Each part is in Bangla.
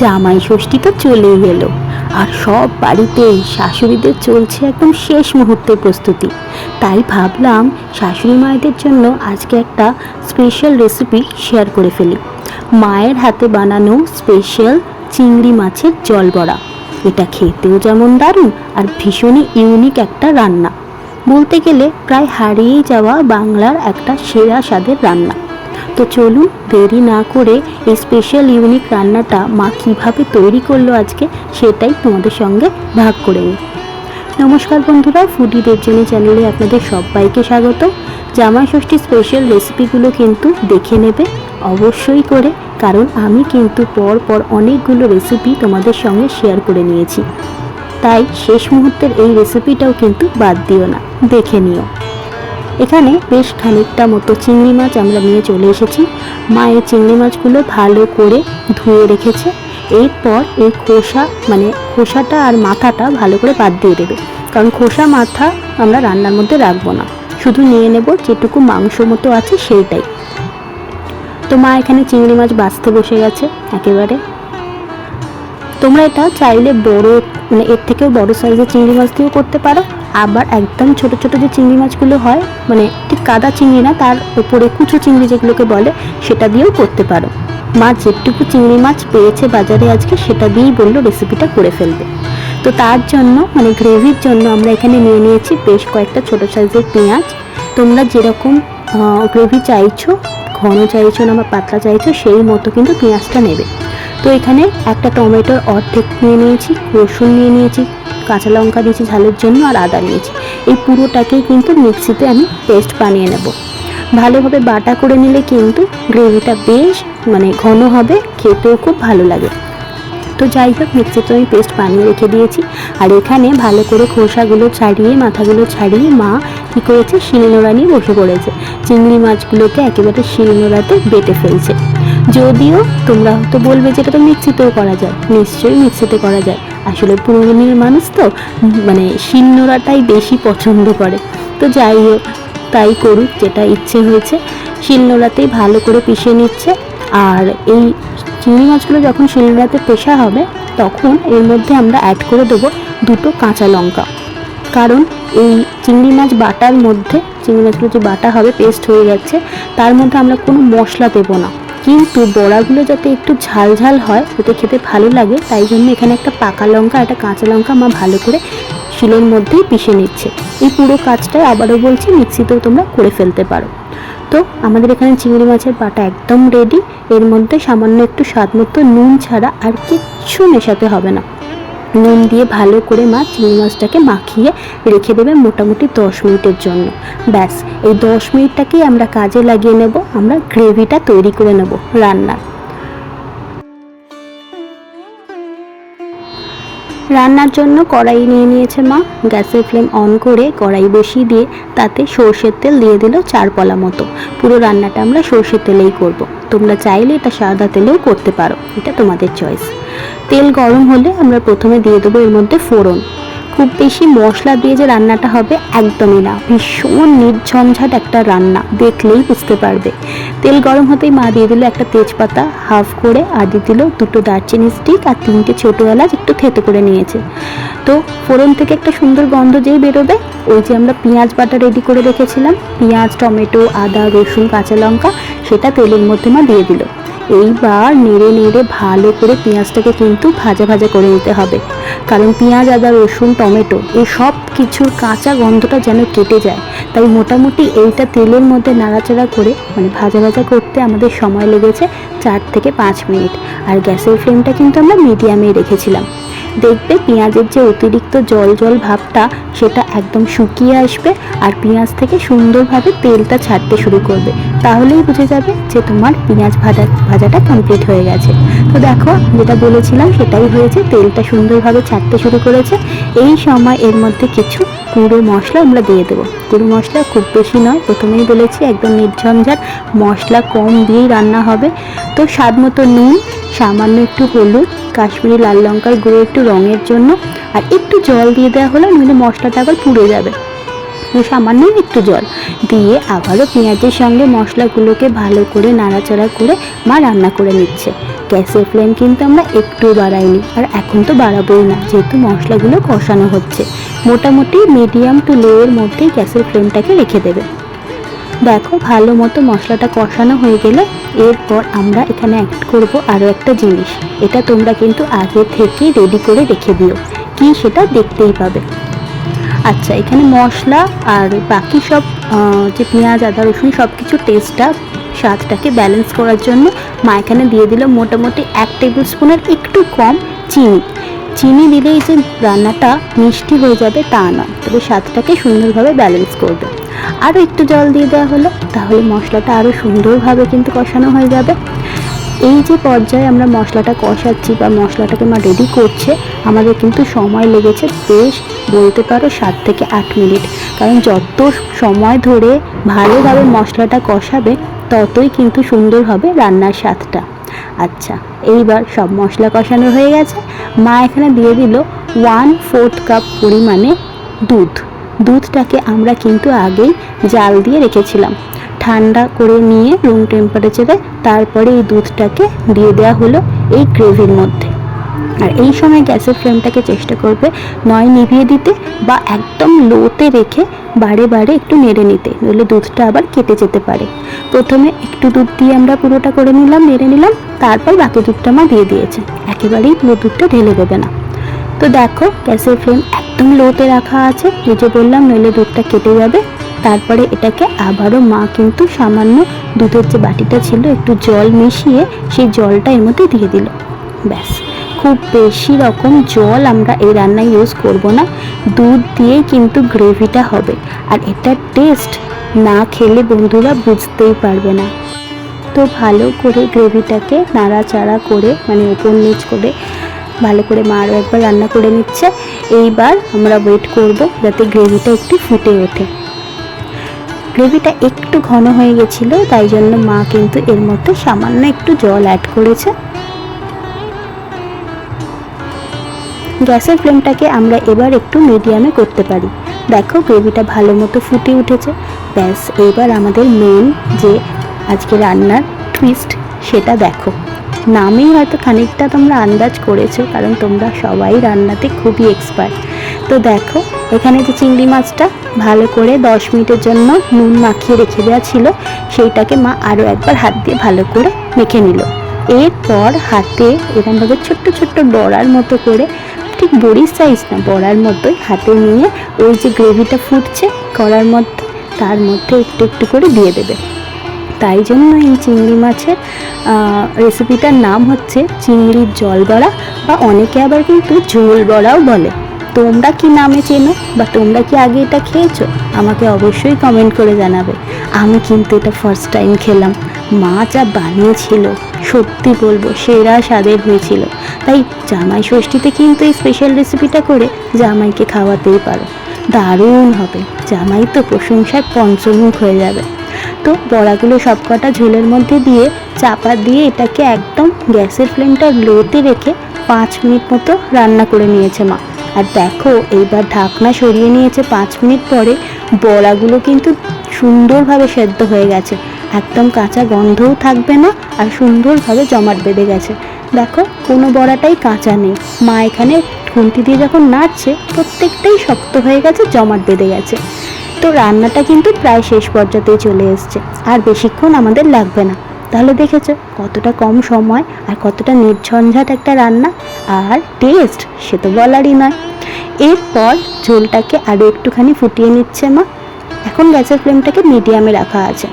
জামাই ষষ্ঠী তো চলেই এলো। আর সব বাড়িতেই শাশুড়িদের চলছে একদম শেষ মুহূর্তের প্রস্তুতি। তাই ভাবলাম শাশুড়ি মায়েদের জন্য আজকে একটা স্পেশাল রেসিপি শেয়ার করে ফেলি। মায়ের হাতে বানানো স্পেশাল চিংড়ি মাছের জল বড়া এটা খেতেও যেমন দারুণ আর ভীষণই ইউনিক একটা রান্না। বলতে গেলে প্রায় হারিয়ে যাওয়া বাংলার একটা সেরা স্বাদের রান্না। তো চলুন দেরি না করে এই স্পেশাল ইউনিক রান্নাটা মা কীভাবে তৈরি করল আজকে সেটাই তোমাদের সঙ্গে ভাগ করে নিই। নমস্কার বন্ধুরা ফুডি দেবজানি চ্যানেলে আপনাদের সবাইকে স্বাগত। জামাই ষষ্ঠী স্পেশাল রেসিপিগুলো কিন্তু দেখে নেবে অবশ্যই করে, কারণ আমি কিন্তু পর পর অনেকগুলো রেসিপি তোমাদের সঙ্গে শেয়ার করে নিয়েছি। তাই শেষ মুহূর্তের এই রেসিপিটাও কিন্তু বাদ দিও না, দেখে নিও। এখানে বেশ খানিকটা মতো চিংড়ি মাছ আমরা নিয়ে চলে এসেছি। মা এই চিংড়ি মাছগুলো ভালো করে ধুয়ে রেখেছে। এরপর এই খোসা মানে খোসাটা আর মাথাটা ভালো করে বাদ দিয়ে দেবে। কারণ খোসা, মাথা আমরা রান্নার মধ্যে রাখব না। শুধু নিয়ে নেব যেটুকু মাংস মতো আছে সেইটাই। তো মা এখানে চিংড়ি মাছ বাছতে বসে গেছে একেবারে। তোমরা এটা চাইলে বড় মানে এর থেকেও বড় সাইজের চিংড়ি মাছ দিয়েও করতে পারো। আবার একদম ছোট ছোট যে চিংড়ি মাছগুলো হয় মানে ঠিক কাদা চিংড়ি না, তার উপরে কুচো চিংড়ি যেগুলোকে বলে, সেটা দিয়েও করতে পারো। মা যেটুকু চিংড়ি মাছ পেয়েছে বাজারে আজকে, সেটা দিয়েই বলল রেসিপিটা করে ফেলবে। তো তার জন্য মানে গ্রেভির জন্য আমরা এখানে নিয়ে নিয়েছি বেশ কয়েকটা ছোট সাইজের পেঁয়াজ। তোমরা যেরকম গ্রেভি চাইছো, ঘন চাইছো না বা পাতলা চাইছো, সেই মতো কিন্তু পেঁয়াজটা নেবে। তো এখানে একটা টমেটোর অর্ধেক নিয়ে নিয়েছি, রসুন নিয়ে নিয়েছি, কাঁচা লঙ্কা দিয়েছি ঝালের জন্য আর আদা নিয়েছি। এই পুরোটাকেই কিন্তু মিক্সিতে আমি পেস্ট বানিয়ে নেব। ভালোভাবে বাটা করে নিলে কিন্তু গ্রেভিটা বেশ মানে ঘন হবে, খেতেও খুব ভালো লাগে। তো যাই হোক, মিক্সিতে আমি পেস্ট বানিয়ে রেখে দিয়েছি। আর এখানে ভালো করে খোসাগুলো ছাড়িয়ে, মাথাগুলো ছাড়িয়ে মা কী করেছে? শিলনোড়া নিয়ে বসে পড়েছে। চিংড়ি মাছগুলোকে একেবারে শিলনোড়াতে বেটে ফেলছে। যদিও তোমরা হয়তো বলবে যে এটা তো মিক্সিতেও করা যায়। নিশ্চয়ই মিক্সিতে করা যায়। আসলে পুরোনো মানুষ তো মানে শিলনোড়াটাই বেশি পছন্দ করে। তো যাই হোক, তাই করুক যেটা ইচ্ছে হয়েছে। শিলনোড়াতেই ভালো করে পিষে নিচ্ছে। আর এই চিংড়ি মাছগুলো যখন শিলনোড়াতে পেশা হবে, তখন এর মধ্যে আমরা অ্যাড করে দেবো দুটো কাঁচা লঙ্কা। কারণ এই চিংড়ি মাছ বাটার মধ্যে, চিংড়ি মাছগুলো যে বাটা হবে পেস্ট হয়ে যাচ্ছে, তার মধ্যে আমরা কোনো মশলা দেবো না। কিন্তু বড়াগুলো যাতে একটু ঝাল ঝাল হয় যাতে খেতে ভালো লাগে, তাই জন্য এখানে একটা পাকা লঙ্কা, একটা কাঁচা লঙ্কা মা ভালো করে শিলের মধ্যেই পিষে নিচ্ছে। এই পুরো কাজটাই আবারও বলছি মিক্সিতেও তোমরা করে ফেলতে পারো। তো আমাদের এখানে চিংড়ি মাছের পাটা একদম রেডি এর মধ্যে সামান্য একটু স্বাদ মতো নুন ছাড়া আর কিচ্ছু মেশাতে হবে না। নুন দিয়ে ভালো করে মাছ চিংড়ি মাছটাকে মাখিয়ে রেখে দেবে মোটামুটি দশ মিনিটের জন্য। ব্যাস, এই দশ মিনিটটাকেই আমরা কাজে লাগিয়ে নেব। আমরা গ্রেভিটা তৈরি করে নেব রান্নার। রান্নার জন্য কড়াই নিয়ে নিয়েছে মা। গ্যাসের ফ্লেম অন করে কড়াই বসিয়ে দিয়ে তাতে সর্ষের তেল দিয়ে দিল চার পলা মতো। পুরো রান্নাটা আমরা সর্ষের তেলেই করব। তোমরা চাইলে এটা সাদা তেলেও করতে পারো। এটা তোমাদের চয়েস তেল গরম হলে আমরা প্রথমে দিয়ে দেবো এর মধ্যে ফোড়ন। খুব বেশি মশলা দিয়ে যে রান্নাটা হবে একদমই না। ভীষণ নির্ঝঞ্ঝাট একটা রান্না, দেখলেই বুঝতে পারবে। তেল গরম হতেই মা দিয়ে দিল একটা তেজপাতা, হাফ করে আর দিয়ে দিল দুটো দারচিনি স্টিক আর তিনটে ছোটো এলাচ একটু থেতো করে নিয়েছে। তো ফোড়ন থেকে একটা সুন্দর গন্ধ যেই বেরোবে, ওই যে আমরা পেঁয়াজ বাটা রেডি করে রেখেছিলাম, পেঁয়াজ, টমেটো, আদা, রসুন, কাঁচা লঙ্কা, সেটা তেলের মধ্যে মা দিয়ে দিল। এইবার নেড়ে নেড়ে ভালো করে পেঁয়াজটাকে কিন্তু ভাজা ভাজা করে নিতে হবে। কারণ পেঁয়াজ, আদা, রসুন, টমেটো এই সব কিছুর কাঁচা গন্ধটা যেন কেটে যায়। তাই মোটামুটি এইটা তেলের মধ্যে নাড়াচাড়া করে মানে ভাজা ভাজা করতে আমাদের সময় লেগেছে চার থেকে পাঁচ মিনিট। আর গ্যাসের ফ্লেমটা কিন্তু আমরা মিডিয়ামেই রেখেছিলাম। দেখবে পেঁয়াজের যে অতিরিক্ত জল জল ভাবটা, সেটা একদম শুকিয়ে আসবে আর পেঁয়াজ থেকে সুন্দরভাবে তেলটা ছাড়তে শুরু করবে। তাহলেই বুঝে যাবে যে তোমার পেঁয়াজ ভাজা, ভাজাটা কমপ্লিট হয়ে গেছে। তো দেখো, যেটা বলেছিলাম সেটাই হয়েছে। তেলটা সুন্দরভাবে ছাড়তে শুরু করেছে। এই সময় এর মধ্যে কিছু গুঁড়ো মশলা আমরা দিয়ে দেবো। গুঁড়ো মশলা খুব বেশি নয়, প্রথমেই বলেছি একদম নির্ঝঞ্ঝাট মশলা কম দিয়েই রান্না হবে। তো স্বাদ মতো নুন সামান্য একটু হলুদ, কাশ্মীরি লাল লঙ্কার গুঁড়ো একটু রঙের জন্য। আর একটু জল দিয়ে দেওয়া হলে নইলে মশলাটা আবার পুড়ে যাবে। সামান্য একটু জল। দিয়ে আবারও পেঁয়াজের সঙ্গে মশলাগুলোকে ভালো করে নাড়াচাড়া করে মা রান্না করে নিচ্ছে। গ্যাসের ফ্লেম কিন্তু আমরা একটু বাড়াইনি, আর এখন তো বাড়াবোই না, যেহেতু মশলাগুলো কষানো হচ্ছে। মোটামুটি মিডিয়াম টু লোয়ের মধ্যেই গ্যাসের ফ্লেমটাকে রেখে দেবে। দেখো, ভালো মতো মশলাটা কষানো হয়ে গেলে এরপর আমরা এখানে অ্যাড করব আরও একটা জিনিস। এটা তোমরা কিন্তু আগে থেকেই রেডি করে রেখে দিও। কি সেটা দেখতেই পাবে। আচ্ছা এখানে মশলা আর বাকি সব যে পেঁয়াজ, আদা, রসুন সব কিছু টেস্টটা স্বাদটাকে ব্যালেন্স করার জন্য মা এখানে দিয়ে দিল মোটামুটি এক টেবিল স্পুনের একটু কম চিনি। চিনি দিলেই যে রান্নাটা মিষ্টি হয়ে যাবে তা নয়, তবে স্বাদটাকে সুন্দরভাবে ব্যালেন্স করবে। আরও একটু জল দিয়ে দেওয়া হলো, তাহলে মশলাটা আরও সুন্দরভাবে কিন্তু কষানো হয়ে যাবে। এই যে পর্যায়ে আমরা মশলাটা কষাচ্ছি বা মশলাটাকে মা রেডি করছে, আমাদের কিন্তু সময় লেগেছে বেশ বলতে পারো সাত থেকে আট মিনিট। কারণ যত সময় ধরে ভালোভাবে মশলাটা কষাবে, ততই কিন্তু সুন্দর হবে রান্নার স্বাদটা। আচ্ছা এইবার সব মশলা কষানো হয়ে গেছে। মা এখানে দিয়ে দিল ওয়ান ফোর্থ কাপ পরিমাণে দুধ। দুধটাকে আমরা কিন্তু আগেই জাল দিয়ে রেখেছিলাম। ঠান্ডা করে নিয়ে রুম টেম্পারেচারে তারপরে এই দুধটাকে দিয়ে দেওয়া হলো এই গ্রেভির মধ্যে। আর এই সময় গ্যাসের ফ্লেমটাকে চেষ্টা করবে নয় নিভিয়ে দিতে বা একদম লোতে রেখে বারে বারে একটু নেড়ে নিতে, নইলে দুধটা আবার কেটে যেতে পারে। প্রথমে একটু দুধ দিয়ে আমরা পুরোটা করে নিলাম, নেড়ে নিলাম, তারপর বাকি দুধটা মা দিয়ে দিয়েছে। একেবারেই পুরো দুধটা ঢেলে দেবে না। তো দেখো, গ্যাসের ফ্লেম একদম লোতে রাখা আছে। এই যে বললাম, নইলে দুধটা কেটে যাবে। তারপরে এটাকে আবারও মা কিন্তু সামান্য দুধের যে বাটিটা ছিল, একটু জল মিশিয়ে সেই জলটা এর মধ্যে দিয়ে দিল। ব্যাস, খুব বেশি রকম জল আমরা এই রান্নায় ইউজ করব না। দুধ দিয়েই কিন্তু গ্রেভিটা হবে। আর এটার টেস্ট না খেলে বন্ধুরা বুঝতেই পারবে না। তো ভালো করে গ্রেভিটাকে নাড়াচাড়া করে মানে ওপর নিচ করে, ভালো করে মা আরও একবার রান্না করে নিচ্ছে। এইবার আমরা ওয়েট করব যাতে গ্রেভিটা একটু ফুটে ওঠে। গ্রেভিটা একটু ঘন হয়ে গেছিল, তাই জন্য মা কিন্তু এর মধ্যে সামান্য একটু জল অ্যাড করেছে। গ্যাসের ফ্লেমটাকে আমরা এবার একটু মিডিয়ামে করতে পারি। দেখো গ্রেভিটা ভালো মতো ফুটে উঠেছে। ব্যাস এবার আমাদের মেন যে আজকে রান্নার টুইস্ট সেটা দেখো। নামেই হয়তো খানিকটা তোমরা আন্দাজ করেছ, কারণ তোমরা সবাই রান্নাতে খুবই এক্সপার্ট তো দেখো, এখানে যে চিংড়ি মাছটা, ভালো করে দশ মিনিটের জন্য নুন মাখিয়ে রেখে দেওয়া ছিল, সেইটাকে মা আরও একবার হাত দিয়ে ভালো করে মেখে নিল। এরপর হাতে এরকমভাবে ছোট্ট ছোট্ট বড়ার মতো করে, ঠিক বড়ির সাইজ না, বড়ার মতোই হাতে নিয়ে ওই যে গ্রেভিটা ফুটছে করার মধ্যে, তার মধ্যে একটু একটু করে দিয়ে দেবে। তাই জন্য এই চিংড়ি মাছের রেসিপিটার নাম হচ্ছে চিংড়ির জল বড়া বা অনেকে আবার কিন্তু ঝোল বড়াও বলে। তোমরা কি নামে চেনো বা তোমরা কি আগে এটা খেয়েছো? আমাকে অবশ্যই কমেন্ট করে জানাবে। আমি কিন্তু এটা ফার্স্ট টাইম খেলাম। মা যা বানিয়েছিল, সত্যি বলব সেরা স্বাদের হয়েছিল। তাই জামাই ষষ্ঠীতে কিন্তু এই স্পেশাল রেসিপিটা করে জামাইকে খাওয়াতেই পারো। দারুণ হবে। জামাই তো প্রশংসায় পঞ্চমুখ হয়ে যাবে। তো বড়াগুলো সবকটা ঝোলের মধ্যে দিয়ে চাপা দিয়ে এটাকে একদম গ্যাসের ফ্লেমটা লোতে রেখে পাঁচ মিনিট মতো রান্না করে নিয়েছে মা। আর দেখো, এইবার ঢাকনা সরিয়ে নিয়েছে পাঁচ মিনিট পরে বড়াগুলো কিন্তু সুন্দরভাবে সেদ্ধ হয়ে গেছে। একদম কাঁচা গন্ধও থাকবে না আর সুন্দরভাবে জমাট বেঁধে গেছে। দেখো, কোনো বড়াটাই কাঁচা নেই। মা এখানে খুন্তি দিয়ে যখন নাড়ছে, প্রত্যেকটাই শক্ত হয়ে গেছে, জমাট বেঁধে গেছে। তো রান্নাটা কিন্তু প্রায় শেষ পর্যাতেই চলে এসছে। আর বেশিক্ষণ আমাদের লাগবে না। তাহলে দেখেছ, কতটা কম সময় আর কতটা নির্ঝঞ্ঝাট একটা রান্না। আর টেস্ট সে তো বলারই নয়। এরপর ঝোলটাকে আরও একটুখানি ফুটিয়ে নিচ্ছে মা। এখন গ্যাসের ফ্লেমটাকে মিডিয়ামে রাখা আছে।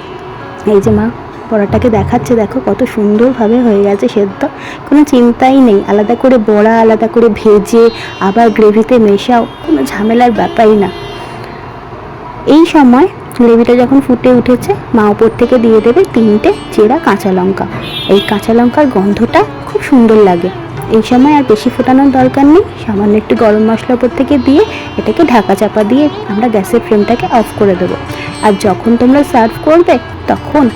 এই যে মা বড়াটাকে দেখাচ্ছে, দেখো কত সুন্দরভাবে হয়ে গেছে সেদ্ধ। কোনো চিন্তাই নেই, আলাদা করে বড়া, আলাদা করে ভেজে আবার গ্রেভিতে মেশাও, কোনো ঝামেলার ব্যাপারই না। এই সময় গ্রেভিটা যখন ফুটে উঠেছে, মা ওপর থেকে দিয়ে দেবে তিনটে চেরা কাঁচা লঙ্কা। এই কাঁচা লঙ্কার গন্ধটা খুব সুন্দর লাগে। এই সময় আর বেশি ফোটানোর দরকার নেই, সামান্য একটু গরম মশলা ওপর থেকে দিয়ে এটাকে ঢাকা চাপা দিয়ে আমরা গ্যাসের ফ্লেমটাকে অফ করে দেবো। আর যখন তোমরা সার্ভ করবে, তখন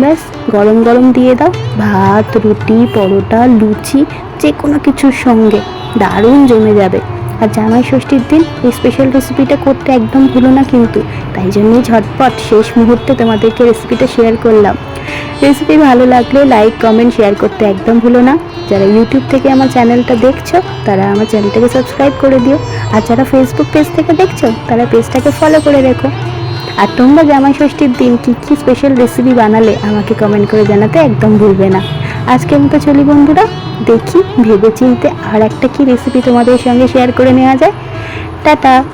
ব্যাস, গরম গরম দিয়ে দাও। ভাত, রুটি, পরোটা, লুচি যে কোনো কিছুর সঙ্গে। দারুণ জমে যাবে। আর জামাই ষষ্ঠীর দিন এই স্পেশাল রেসিপিটা করতে একদম ভুলো না কিন্তু। তাই জন্যই ঝটপট শেষ মুহূর্তে তোমাদেরকে রেসিপিটা শেয়ার করলাম। রেসিপি ভালো লাগলে লাইক কমেন্ট শেয়ার করতে একদম ভুলো না। যারা ইউটিউব থেকে আমার চ্যানেলটা দেখছ, তারা আমার চ্যানেলটাকে সাবস্ক্রাইব করে দিও। আর যারা ফেসবুক পেজ থেকে দেখছ, তারা পেজটাকে ফলো করে রেখো। আর তোমরা জামাই ষষ্ঠীর দিন কী কী স্পেশাল রেসিপি বানালে আমাকে কমেন্ট করে জানাতে একদম ভুলবে না। আজকের মতো চলি বন্ধুরা, দেখি ভেবে চিনতে আর একটা কি রেসিপি তোমাদের সঙ্গে শেয়ার করে নেওয়া যায়। টাটা!